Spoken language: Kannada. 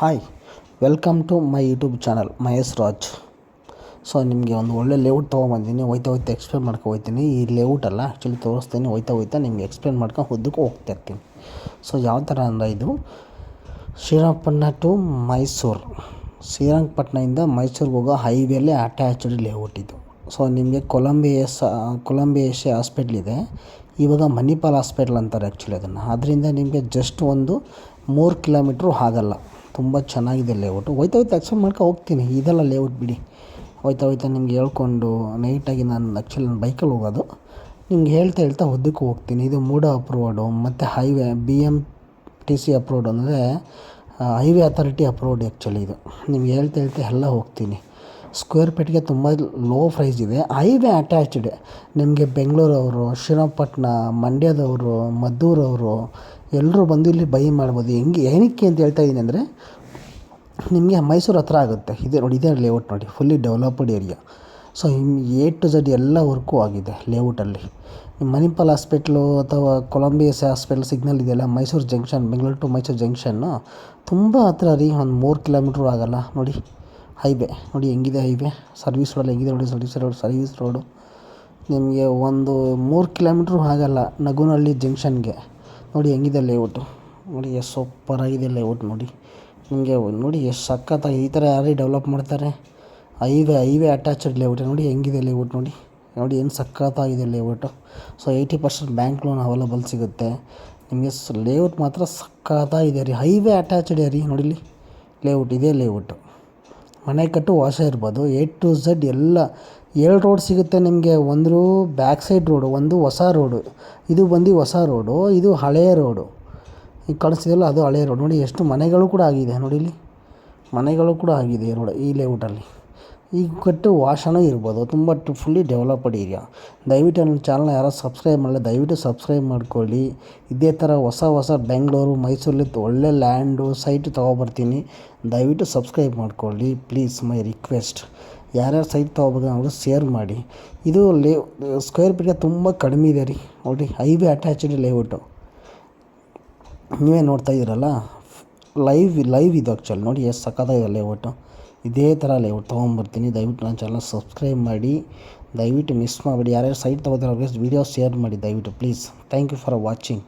Hi welcome to my YouTube channel Mahesh Raj so ನಿಮಗೆ ಒಂದು ಒಳ್ಳೆ ಲೇಔಟ್ ತೊಗೊಂಬಂದಿನಿ, ಹೋಯ್ತಾ ಹೋಯ್ತಾ ಎಕ್ಸ್ಪ್ಲೇನ್ ಮಾಡ್ಕೊ ಹೋಗ್ತೀನಿ ಈ ಲೇಔಟ್ ಅಲ್ಲ ಆ್ಯಕ್ಚುಲಿ ತೋರಿಸ್ತೀನಿ, ಹೋಯ್ತಾ ಹೋಯ್ತಾ ನಿಮಗೆ ಎಕ್ಸ್ಪ್ಲೇನ್ ಮಾಡ್ಕೊಂಡು ಹುದ್ದಕ್ಕೆ ಹೋಗ್ತಾ ಇರ್ತೀನಿ. ಸೊ ಯಾವ ಥರ ಅಂದರೆ ಇದು ಶ್ರೀರಂಗಪಟ್ಟಣ ಟು ಮೈಸೂರು. ಶ್ರೀರಂಗಪಟ್ಟಣದಿಂದ ಮೈಸೂರಿಗೆ ಹೋಗೋ ಹೈವೇಲಿ ಅಟ್ಯಾಚ್ಡ್ ಲೇಔಟ್ ಇದು. ಸೊ ನಿಮಗೆ ಕೊಲಂಬಿಯಸ್ ಸ ಕೊಲಂಬಿಯ ಏಷ್ಯಾ ಹಾಸ್ಪಿಟ್ಲ್ ಇದೆ. ಇವಾಗ ಮಣಿಪಾಲ್ ಹಾಸ್ಪಿಟ್ಲ್ ಅಂತಾರೆ ಆ್ಯಕ್ಚುಲಿ ಅದನ್ನು. ಅದರಿಂದ ನಿಮಗೆ ಜಸ್ಟ್ ಒಂದು ಮೂರು ಕಿಲೋಮೀಟ್ರು ಆಗಲ್ಲ ತುಂಬ ಚೆನ್ನಾಗಿದೆ ಲೇಔಟು ಹೋಯ್ತಾ ಹೋಯ್ತಾ ಎಕ್ಸ್ಪ್ಲೇನ್ ಮಾಡ್ಕೊ ಹೋಗ್ತೀನಿ. ಇದೆಲ್ಲ ಲೇಔಟ್ ಬಿಡಿ. ಹೋಯ್ತಾ ಹೋಯ್ತಾ ನಿಮ್ಗೆ ಹೇಳ್ಕೊಂಡು ನೈಟಾಗಿ ನಾನು ಆ್ಯಕ್ಚುಲಿ ನಾನು ಬೈಕಲ್ಲಿ ಹೋಗೋದು. ನಿಮ್ಗೆ ಹೇಳ್ತಾ ಹೇಳ್ತಾ ಉದ್ದಕ್ಕೆ ಹೋಗ್ತೀನಿ. ಇದು ಮೂಡ ಅಪ್ರೋಡು ಮತ್ತು highway B M T C approved ಅಂದರೆ ಹೈವೇ ಅಥಾರಿಟಿ ಅಪ್ರೋಡ್ ಆ್ಯಕ್ಚುಲಿ ಇದು. ನಿಮ್ಗೆ ಹೇಳ್ತಾ ಹೇಳ್ತಾ ಎಲ್ಲ ಹೋಗ್ತೀನಿ. ಸ್ಕ್ವೇರ್ ಫೀಟ್ಗೆ ತುಂಬ ಲೋ ಪ್ರೈಸ್ ಇದೆ. ಹೈವೇ ಅಟ್ಯಾಚ್ಡ್ ನಿಮಗೆ ಬೆಂಗಳೂರವರು ಶ್ರೀರಂಗಪಟ್ಟಣ ಮಂಡ್ಯದವರು, ಮದ್ದೂರವರು ಎಲ್ಲರೂ ಬಂದು ಇಲ್ಲಿ ಬೈ ಮಾಡ್ಬೋದು. ಹೆಂಗೆ, ಏನಕ್ಕೆ ಅಂತ ಹೇಳ್ತಾ ಇದ್ದೀನಿ ಅಂದರೆ, ನಿಮಗೆ ಮೈಸೂರು ಹತ್ರ ಆಗುತ್ತೆ. ಇದೆ ನೋಡಿ, ಇದೇ ಲೇಔಟ್ ನೋಡಿ fully developed area so A to Z ಎಲ್ಲ ವರ್ಕು ಆಗಿದೆ ಲೇಔಟಲ್ಲಿ ಮಣಿಪಾಲ್ ಹಾಸ್ಪಿಟ್ಲು ಅಥವಾ ಕೊಲಂಬಿಯಸ್ ಹಾಸ್ಪಿಟ್ಲ್ ಸಿಗ್ನಲ್ ಇದೆಯಲ್ಲ, Mysuru junction Bengaluru to Mysuru junction ತುಂಬ ಹತ್ರ ರೀ, ಒಂದು ಮೂರು ಕಿಲೋಮೀಟ್ರ್ ಆಗಲ್ಲ ನೋಡಿ. ಹೈವೇ. ನೋಡಿ ಹೆಂಗಿದೆ ಹೈವೇ. ಸರ್ವಿಸ್ ರೋಡಲ್ಲಿ ಹೆಂಗಿದೆ ನೋಡಿ, ಸರ್ವಿಸ್ ರೋಡ್, ಸರ್ವಿಸ್ ರೋಡು. ನಿಮಗೆ ಒಂದು ಮೂರು ಕಿಲೋಮೀಟ್ರು ಆಗಲ್ಲ ನಗುನಹಳ್ಳಿ ಜಂಕ್ಷನ್ಗೆ. ನೋಡಿ ಹೆಂಗಿದೆ ಲೇಔಟು ನೋಡಿ ಎಷ್ಟು ಸೂಪರಾಗಿದೆ ಲೇಔಟ್ ನೋಡಿ. ನಿಮಗೆ ನೋಡಿ ಎಷ್ಟು ಸಖತ್ತಾಗಿ ಈ ಥರ ಯಾರೇ ಡೆವಲಪ್ ಮಾಡ್ತಾರೆ, ಹೈವೇ ಹೈವೇ ಅಟ್ಯಾಚಡ್ ಲೇಔಟ್ ನೋಡಿ ಹೆಂಗಿದೆ ಲೇಔಟ್ ನೋಡಿ. ನೋಡಿ ಏನು ಸಖತ್ತಾಗಿದೆ layout so eighty percent bank loan available ಸಿಗುತ್ತೆ. ನಿಮಗೆ ಲೇಔಟ್ ಮಾತ್ರ ಸಖತ್ತಾಗಿದೆ ರೀ. ಹೈವೇ ಅಟ್ಯಾಚ್ಡ್ ರೀ. ನೋಡಿಲಿ ಲೇಔಟ್ ಇದೇ ಲೇಔಟು ಮನೆ ಕಟ್ಟು ವಾಸ ಇರ್ಬೋದು. ಎ ಟು ಝಡ್ ಎಲ್ಲ ಏಳು ರೋಡ್ ಸಿಗುತ್ತೆ ನಿಮಗೆ. ಒಂದು ಬ್ಯಾಕ್ ಸೈಡ್ ರೋಡು ಒಂದು ಹೊಸ ರೋಡು ಇದು ಬಂದು ಹೊಸ ರೋಡು ಇದು ಹಳೆಯ ರೋಡು ಈಗ ಕಾಣಿಸ್ತಿದೆಯಲ್ಲ, ಅದು ಹಳೆಯ ರೋಡ್ ನೋಡಿ, ಎಷ್ಟು ಮನೆಗಳು ಕೂಡ ಆಗಿದೆ. ನೋಡಿ ಇಲ್ಲಿ ಮನೆಗಳು ಕೂಡ ಆಗಿದೆ ರೋಡ್ ಈ ಲೇಔಟಲ್ಲಿ ಈಗ ಕಟ್ಟು ವಾಶನೂ ಇರ್ಬೋದು. ತುಂಬ ಫುಲ್ಲಿ ಡೆವಲಪ್ಡ್ ಏರಿಯಾ ದಯವಿಟ್ಟು ನನ್ನ ಚಾನಲ್ನ ಯಾರೋ ಸಬ್ಸ್ಕ್ರೈಬ್ ಮಾಡಲ್ಲ ದಯವಿಟ್ಟು ಸಬ್ಸ್ಕ್ರೈಬ್ ಮಾಡ್ಕೊಳ್ಳಿ. ಇದೇ ಥರ ಹೊಸ ಹೊಸ ಬೆಂಗಳೂರು ಮೈಸೂರಲ್ಲಿ ಒಳ್ಳೆ ಲ್ಯಾಂಡು ಸೈಟ್ ತೊಗೊಬರ್ತೀನಿ. ದಯವಿಟ್ಟು ಸಬ್ಸ್ಕ್ರೈಬ್ ಮಾಡ್ಕೊಳ್ಳಿ. ಪ್ಲೀಸ್ ಮೈ ರಿಕ್ವೆಸ್ಟ್ ಯಾರ್ಯಾರು ಸೈಟ್ ತೊಗೋಬೇಕು ಅವರು ಶೇರ್ ಮಾಡಿ. ಇದು ಲೇ ಸ್ಕ್ವೇರ್ ಫೀಟ್ಗೆ ತುಂಬ ಕಡಿಮೆ ಇದೆ ರೀ. ನೋಡಿ ಹೈವೇ ಅಟ್ಯಾಚ್ಡ್ ಲೇಔಟು ನೀವೇ ನೋಡ್ತಾ ಇದ್ದೀರಲ್ಲ? ಲೈವ್ ಲೈವ್ ಇದು ಆ್ಯಕ್ಚುಲಿ ನೋಡಿ, ಎಷ್ಟು ಸಖತ್ತಾಗಿದೆ ಲೇಔಟು ಇದೇ ಥರ ಲೇಔಟ್ ತೊಗೊಂಬರ್ತೀನಿ ದಯವಿಟ್ಟು ನನ್ನ ಚಾನಲ್ ಸಬ್ಸ್ಕ್ರೈಬ್ ಮಾಡಿ. ದಯವಿಟ್ಟು ಮಿಸ್ ಮಾಡಬೇಡಿ. ಯಾರ್ಯಾರು ಸೈಟ್ ತೊಗೋತಾರೆ ಅವ್ರಿಗೆ ವೀಡಿಯೋ ಶೇರ್ ಮಾಡಿ ದಯವಿಟ್ಟು please thank you for watching